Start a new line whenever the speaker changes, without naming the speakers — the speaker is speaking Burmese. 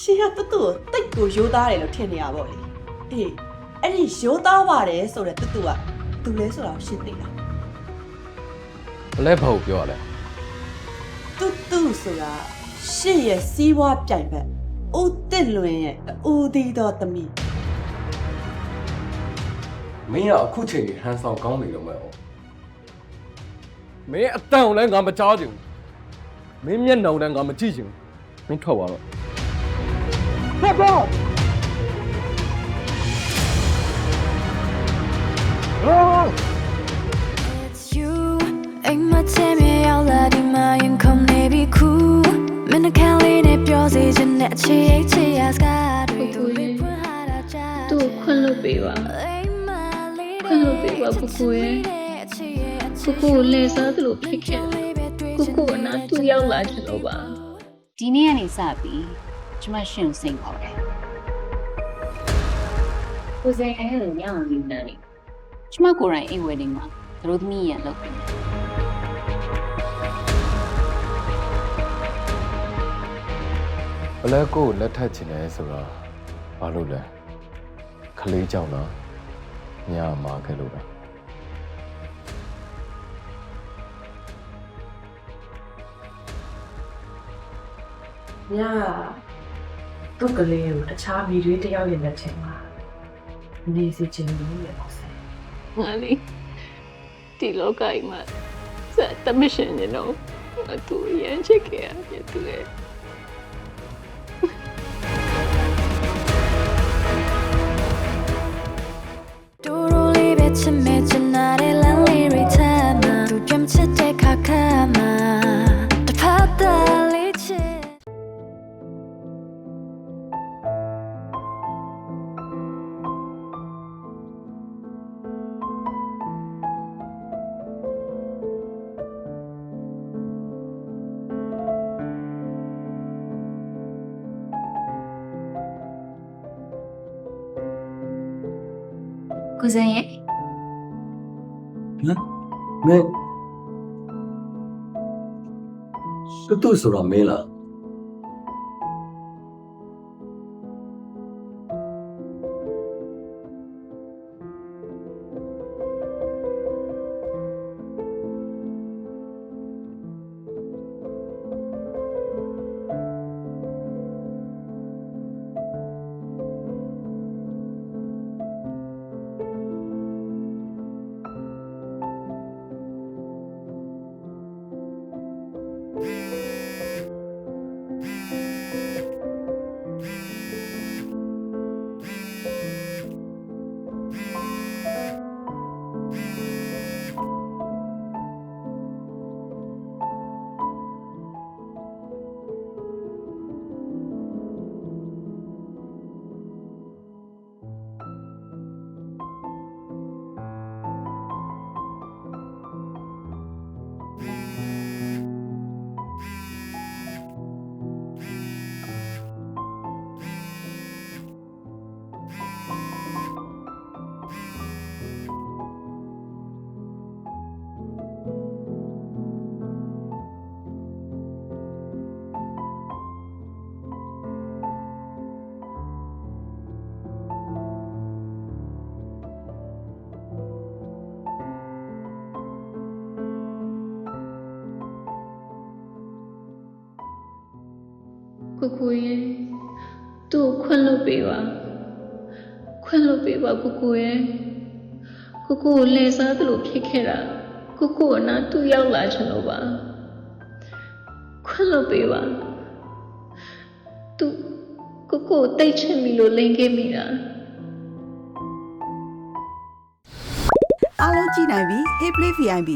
ရှင်ကတူတူကိုတိတ်ကိုရိုးသားတယ်လို့ထင်နေရပါဘောလေအေးအဲ့ဒီရိုးသားပါတယ်ဆိုတဲ့တူတူကသူလဲဆိုတာကိုရှင်းသိလား
ဘလဲဘာကိုပြောရလဲ
တူတူဆိုတာရှင်ရဲ့စီးပွားပြိုင်ဘက်ဦးတစ်လွင်ရဲ့ဦးသီးသောသမီး
မင်းကအခုချိန်ကြီးဟန်ဆောင်ကောင်းနေတော့မဲ့哦
မင်းအတန်ကိုလည်းငါမကြားချင်ဘူးမင်းမျက်နှာကိုလည်းငါမကြည့်ချင်ဘူးမင်းထွက်သွားတော့
It's you အိမ်မချင်မြေရောက်လာဒီမှာရင်ခုန်နေပြီခုမင်းနှကန်းလေးနဲ့ပြောစေချင်တဲ့အချစ်ချစ်ရစကားတွေသူလေးဖွင့်ဟာတာကြား
သူ့ကိုခွင့်လွှတ်ပေးပါ
အိမ်မလေး
ခွင့်လွှတ်ပေးပါကိုကိုရဲ့ကိုကိုကိုလဲစားသလိုဖြစ်ခဲ့တယ်ကိုကိုကနာသူ့ရောက်လာချင်လို့ပါ
ဒီနေ့ကနေစပြီး ကျမရှင်ကိုစိတ်ခေါ်တယ်ကိုစိန်အဲ့လိုညအောင်ယူနေတယ်ကျမကိုယ်တိုင်အိမ်ဝယ်နေမှာသူတို့သမီးရန်လုပ်ပြီးတယ်
ဘလဲကိုကိုလက်ထပ်ချင်တယ်ဆိုတော့ဘာလို့လဲခလေးကြောင်တော့ညမှာခဲ့လို့ပဲ
ည သူ့ကလေးကိုတခြားမိတွေတယောက်ရဲ့လက်ထဲမှာနေစီချင်လို့ရပါစေ
ငါလေးဒီလောကကြီးမှာစက်တမရှင်နေတော့ငါသူ့ရမ်းချစ်ခဲ့ရတယ်သူရဲ့
ကိုစိန်ရဲ့
မင်းတူတူဆိုတော့မင်းလား
ကိုကိုရဲ့သူ့ကိုခွင့်လွှတ်ပေးပါခွင့်လွှတ်ပေးပါကိုကိုရဲ့ကိုကိုကိုလဲစားသလိုဖြစ်ခဲ့တာကိုကိုကနာသူ့ရောက်လာချင်လို့ပါခွင့်လွှတ်ပေးပါသူကိုကိုကိုတိတ်ချင်ပြီလို့လိန်ခဲ့မိတာ
အားလုံးကြည့်နိုင်ပြီ Hey Play VIP